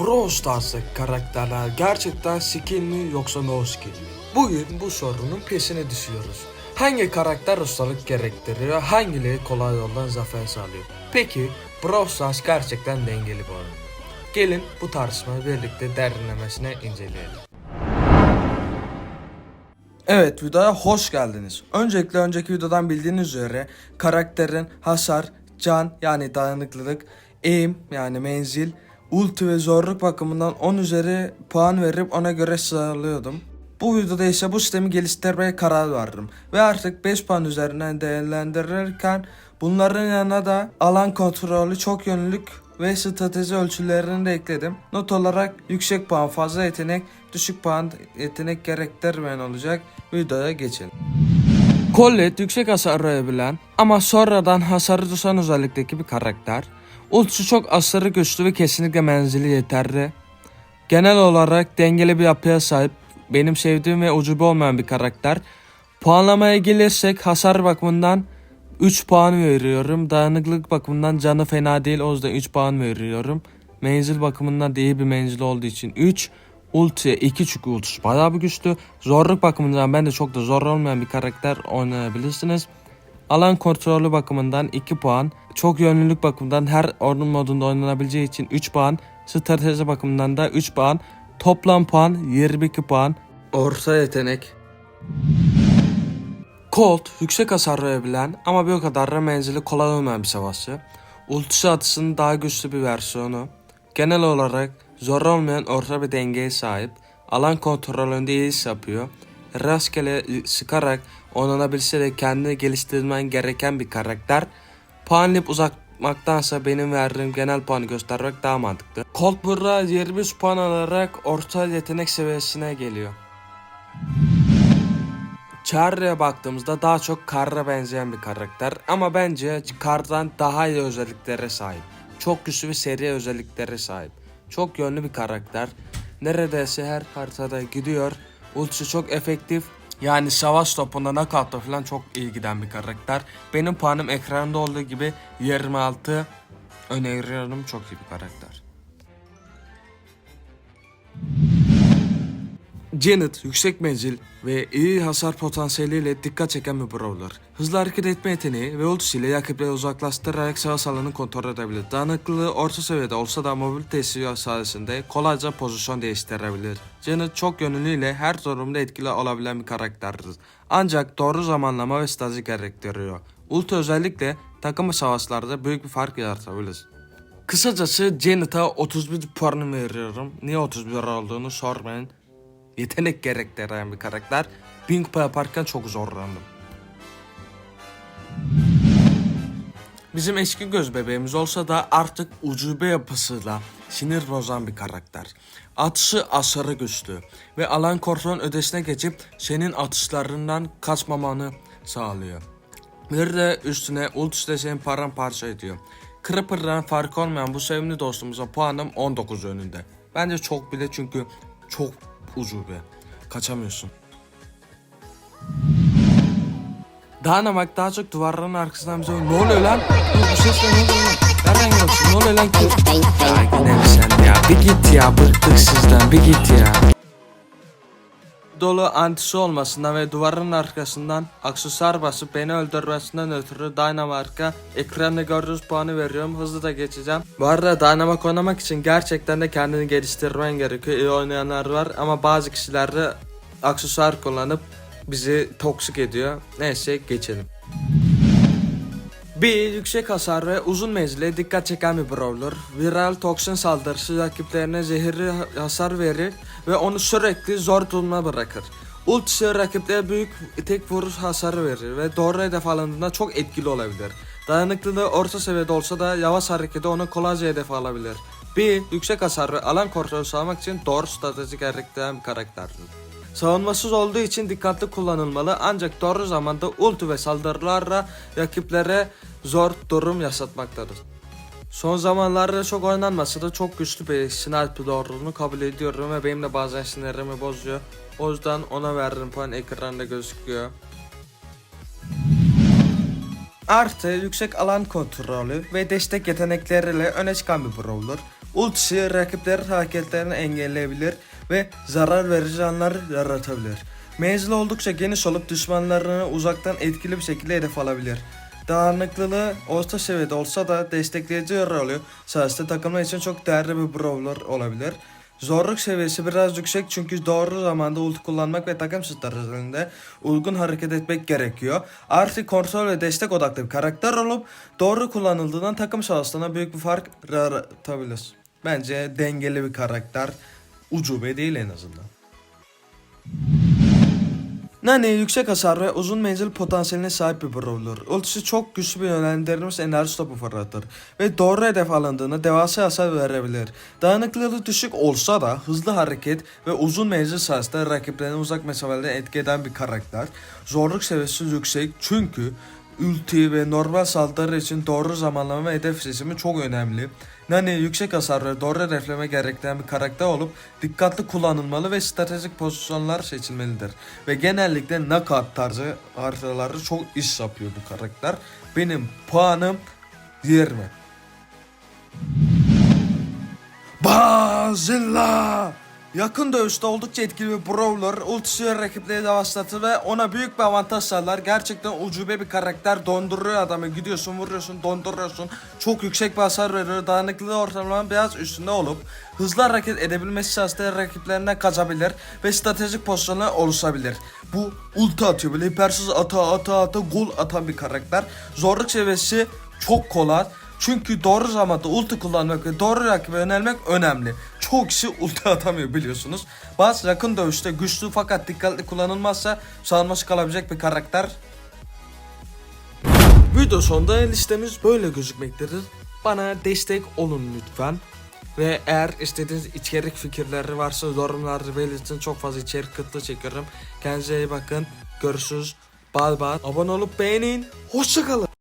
Brawl Stars'taki karakterler gerçekten skill mi yoksa no skill mi? Bugün bu sorunun peşine düşüyoruz. Hangi karakter ustalık gerektiriyor, hangileri kolay yoldan zafer sağlıyor? Peki Brawl Stars gerçekten dengeli bir oyun. Gelin bu tartışmayı birlikte derinlemesine inceleyelim. Evet videoya hoş geldiniz. Öncelikle önceki videodan bildiğiniz üzere karakterin hasar, can yani dayanıklılık, eğim yani menzil, ulti ve zorluk bakımından 10 üzeri puan verip ona göre sıralıyordum. Bu videoda ise bu sistemi geliştirmeye karar verdim. Ve artık 5 puan üzerinden değerlendirirken bunların yanına da alan kontrolü, çok yönlülük ve strateji ölçülerini de ekledim. Not olarak yüksek puan fazla yetenek, düşük puan yetenek gerektirmeyen olacak. Videoya geçelim. Colette yüksek hasar verebilen ama sonradan hasarı tutan özellikteki bir karakter. Ultisi çok aşırı güçlü ve kesinlikle menzili yeterli. Genel olarak dengeli bir yapıya sahip, benim sevdiğim ve ucube olmayan bir karakter. Puanlamaya gelirsek hasar bakımından 3 puan veriyorum. Dayanıklılık bakımından canı fena değil o yüzden 3 puan veriyorum. Menzil bakımından da iyi bir menzil olduğu için 3. Ulti 2 çünkü ultisi bayağı bir güçlü. Zorluk bakımından ben de çok da zor olmayan bir karakter oynayabilirsiniz. Alan kontrolü bakımından 2 puan. Çok yönlülük bakımından her oyun modunda oynanabileceği için 3 puan. Strateji bakımından da 3 puan. Toplam puan 22 puan. Orta yetenek. Colt yüksek hasar verebilen ama bir o kadar da menzili kolay olmayan bir savaşçı. Ultisi atısının daha güçlü bir versiyonu. Genel olarak zor olmayan orta bir dengeye sahip. Alan kontrolünde iyi iş yapıyor. Rastgele sıkarak oynanabilse de kendini geliştirmen gereken bir karakter. Puanlayıp uzatmaktansa benim verdiğim genel puanı göstermek daha mantıklı. Colt burada 23 puan alarak orta yetenek seviyesine geliyor. Charlie'ye baktığımızda daha çok Karl'a benzeyen bir karakter ama bence Karl'dan daha iyi özelliklere sahip. Çok güçlü bir seri özelliklere sahip. Çok yönlü bir karakter. Neredeyse her haritada gidiyor. Ultisi çok efektif. Yani savaş topunda knockout'ta falan çok iyi giden bir karakter. Benim puanım ekranda olduğu gibi 26 öneriyorum. Çok iyi bir karakter. Janet yüksek menzil ve iyi hasar potansiyeliyle dikkat çeken bir brawler. Hızlı hareket etme yeteneği ve ultisiyle rakipleri uzaklaştırarak savaş alanını kontrol edebilir. Dayanıklılığı orta seviyede olsa da mobilitesi sayesinde kolayca pozisyon değiştirebilir. Janet çok yönlüyle her durumda etkili olabilen bir karakterdir. Ancak doğru zamanlama ve strateji gerektiriyor. Ulti özellikle takım savaşlarda büyük bir fark yaratabilir. Kısacası Janet'a 31 puanı veriyorum. Niye 31 olduğunu sormayın yetenek gerektiren bir karakter. Bin kupa yaparken çok zorlandım. Bizim eski göz bebeğimiz olsa da artık ucube yapısıyla sinir bozan bir karakter. Atışı aşırı güçlü ve alan kontrolün ödesine geçip senin atışlarından kaçmamanı sağlıyor. Bir de üstüne ultisi de seni paramparça ediyor. Creeper'dan fark olmayan bu sevimli dostumuza puanım 19 önünde. Bence çok bile çünkü çok ucube. Kaçamıyorsun. Dayanamak daha çok duvarların arkasından bize ne oluyor lan? Dur, Bu ses ne oluyor lan? Nereden geliyorsun? Ne oluyor lan ki? Ya yine mi sen ya? Bir git ya bıktık sizden bir git ya. Dolu antisi olmasından ve duvarın arkasından aksesuar basıp beni öldürmesinden ötürü Dynamark'a ekranda gördüğünüz puanı veriyorum. Hızlı da geçeceğim. Bu arada Dynamark oynamak için gerçekten de kendini geliştirmen gerekiyor. İyi oynayanlar var ama bazı kişiler de aksesuar kullanıp bizi toksik ediyor. Neyse geçelim. Bir yüksek hasar ve uzun menzile dikkat çeken bir brawler. Viral toksin saldırısı rakiplerine zehirli ha- hasar verir ve onu sürekli zor duruma bırakır. Ultisi rakiplere büyük tek vuruş hasarı verir ve doğru hedef alındığında çok etkili olabilir. Dayanıklılığı orta seviyede olsa da yavaş hareketi onu kolayca hedef alabilir. Bir yüksek hasar ve alan kontrolü sağlamak için doğru strateji gerektiren bir karakterdir. Savunmasız olduğu için dikkatli kullanılmalı ancak doğru zamanda ulti ve saldırılarla rakiplere zor durum yaşatmaktadır. Son zamanlarda çok oynanmasa da çok güçlü bir sniper olduğunu kabul ediyorum ve benim de bazen sinirimi bozuyor. O yüzden ona verdiğim puan ekranda gözüküyor. Artı yüksek alan kontrolü ve destek yetenekleriyle öne çıkan bir brawler. Ultisi rakiplerin hareketlerini engelleyebilir ve zarar verici anlar yaratabilir. Menzili oldukça geniş olup düşmanlarını uzaktan etkili bir şekilde hedef alabilir. Dağınıklılığı orta seviyede olsa da destekleyici rolü sayesinde takımlar için çok değerli bir brawler olabilir. Zorluk seviyesi biraz yüksek çünkü doğru zamanda ulti kullanmak ve takım stratejisinde uygun hareket etmek gerekiyor. Artık kontrol ve destek odaklı bir karakter olup doğru kullanıldığından takım savaşlarına büyük bir fark yaratabilir. Bence dengeli bir karakter. Ucube değil en azından. Nani yüksek hasar ve uzun menzil potansiyeline sahip bir brawler. Ultisi çok güçlü bir yönlendirilmiş enerji topu fırlatır ve doğru hedef alındığında devasa hasar verebilir. Dayanıklılığı düşük olsa da hızlı hareket ve uzun menzil sayesinde rakiplerini uzak mesafelerde etki eden bir karakter. Zorluk seviyesi yüksek çünkü ulti ve normal saldırı için doğru zamanlama ve hedef seçimi çok önemli. Nani yüksek hasar ve doğru hedefleme gerektiren bir karakter olup dikkatli kullanılmalı ve stratejik pozisyonlar seçilmelidir. Ve genellikle knockout tarzı haritaları çok iş yapıyor bu karakter. Benim puanım 20. Bazilla! Yakın dövüşte oldukça etkili bir brawler, ultisi ve rakipleri devaslatır ve ona büyük bir avantaj sağlar. Gerçekten ucube bir karakter, donduruyor adamı. Gidiyorsun, vuruyorsun, donduruyorsun. Çok yüksek bir hasar veriyor. Dayanıklılığı ortalamanın biraz üstünde olup hızlı hareket edebilmesi sayesinde rakiplerinden kaçabilir ve stratejik pozisyonlar oluşabilir. Bu ulti atıyor böyle hipersiz ata ata ata gol atan bir karakter. Zorluk seviyesi çok kolay. Çünkü doğru zamanda ulti kullanmak ve doğru rakibe yönelmek önemli. Çoğu kişi ulti atamıyor biliyorsunuz. Bazı yakın dövüşte güçlü fakat dikkatli kullanılmazsa savunması kalabilecek bir karakter. Video sonunda listemiz böyle gözükmektedir. Bana destek olun lütfen. Ve eğer istediğiniz içerik fikirleri varsa yorumlarda belirtin. Çok fazla içerik kıtlığı çekiyorum. Kendinize iyi bakın. Görüşürüz. Bye bye. Abone olup beğenin. Hoşçakalın.